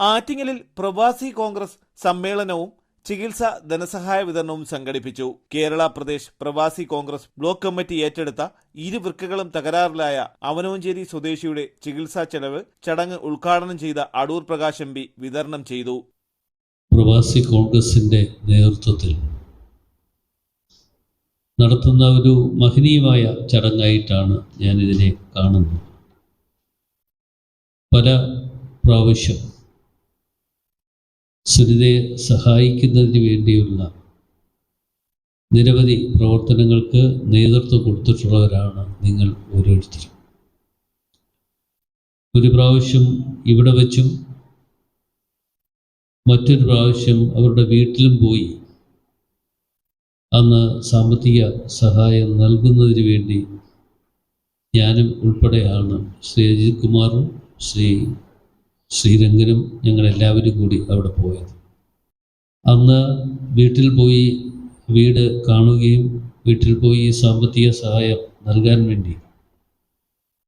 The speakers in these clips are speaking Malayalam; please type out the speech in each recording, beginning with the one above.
ആറ്റിങ്ങലിൽ പ്രവാസി കോൺഗ്രസ് സമ്മേളനവും ചികിത്സാ ധനസഹായ വിതരണവും സംഘടിപ്പിച്ചു. കേരള പ്രദേശ് പ്രവാസി കോൺഗ്രസ് ബ്ലോക്ക് കമ്മിറ്റി ഏറ്റെടുത്ത ഇരു വൃക്കകളും തകരാറിലായ അവനോഞ്ചേരി സ്വദേശിയുടെ ചികിത്സാ ചെലവ് ചടങ്ങ് ഉദ്ഘാടനം ചെയ്ത അടൂർ പ്രകാശ് എം വിതരണം ചെയ്തു. പ്രവാസി കോൺഗ്രസിന്റെ നേതൃത്വത്തിൽ നടത്തുന്ന ഒരു മഹനീയമായ ചടങ്ങായിട്ടാണ് ഞാനിതിനെ കാണുന്നത്. പല പ്രാവശ്യം സുനിതയെ സഹായിക്കുന്നതിന് വേണ്ടിയുള്ള നിരവധി പ്രവർത്തനങ്ങൾക്ക് നേതൃത്വം കൊടുത്തിട്ടുള്ളവരാണ് നിങ്ങൾ ഓരോരുത്തരും. ഒരു പ്രാവശ്യം ഇവിടെ വച്ചും മറ്റൊരു പ്രാവശ്യം അവരുടെ വീട്ടിലും പോയി അന്ന് സാമ്പത്തിക സഹായം നൽകുന്നതിന് വേണ്ടി ഞാനും ഉൾപ്പെടെയാണ് ശ്രീ അജിത് കുമാറും ശ്രീ ശ്രീരംഗനും ഞങ്ങളെല്ലാവരും കൂടി അവിടെ പോയത്. അന്ന് വീട്ടിൽ പോയി വീട് കാണുകയും വീട്ടിൽ പോയി സാമ്പത്തിക സഹായം നൽകാൻ വേണ്ടി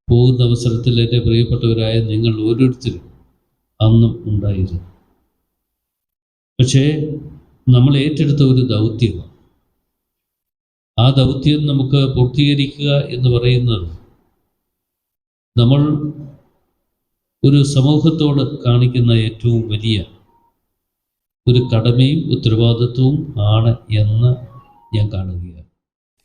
പോകുന്ന അവസരത്തിൽ എന്റെ പ്രിയപ്പെട്ടവരായ നിങ്ങൾ ഓരോരുത്തരും അന്നും ഉണ്ടായിരുന്നു. പക്ഷേ നമ്മൾ ഏറ്റെടുത്ത ഒരു ദൗത്യമാണ്. ആ ദൗത്യം നമുക്ക് പൂർത്തീകരിക്കുക എന്ന് പറയുന്നത് നമ്മൾ ഒരു സമൂഹത്തോട് കാണിക്കുന്ന ഏറ്റവും വലിയ ഒരു കടമയും ഉത്തരവാദിത്വവും ആണ് എന്ന് ഞാൻ കാണുകയാണ്.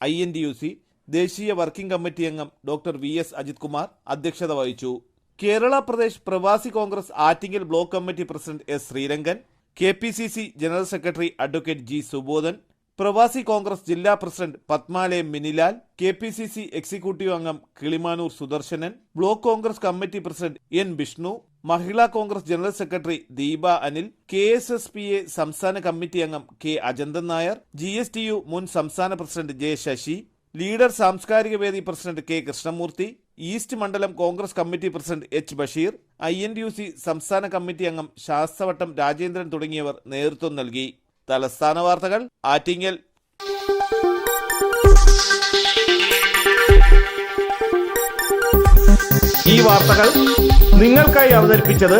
I N D U C ദേശീയ വർക്കിംഗ് കമ്മിറ്റി അംഗം doctor V S Ajith Kumar അധ്യക്ഷത വഹിച്ചു. Kerala Pradesh Pravasi Congress Attingal block committee president S Sreerangan K P C C general secretary advocate G Subodhan Pravasi Congress ജില്ലാ president Padmalayam Minilal K P C C executive അംഗം Kilimanoor Sudarshanan block Congress committee president N Vishnu Mahila Congress general secretary Deepa Anil K S S P A സംസ്ഥാന കമ്മിറ്റി അംഗം K Ajanthan Nair G S T U മുൻ സംസ്ഥാന പ്രസിഡന്റ് ജെ ശശി ലീഡർ സാംസ്കാരിക വേദി പ്രസിഡന്റ് കെ കൃഷ്ണമൂർത്തി ഈസ്റ്റ് മണ്ഡലം Congress committee president H Basheer I N U C സംസ്ഥാന കമ്മിറ്റി അംഗം ശാസ്തവട്ടം രാജേന്ദ്രൻ തുടങ്ങിയവർ നേതൃത്വം നൽകി. തലസ്ഥാന വാർത്തകൾ ആറ്റിങ്ങൽ. ഈ വാർത്തകൾ നിങ്ങൾക്കായി അവതരിപ്പിച്ചത്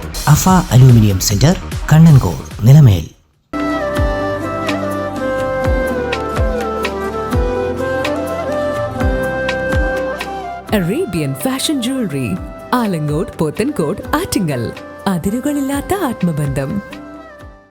Afa aluminium centre Kannankol Nilamel. Arabian fashion jewellery Alamcode Pothencode Attingal. അതിരുകളില്ലാത്ത ആത്മബന്ധം.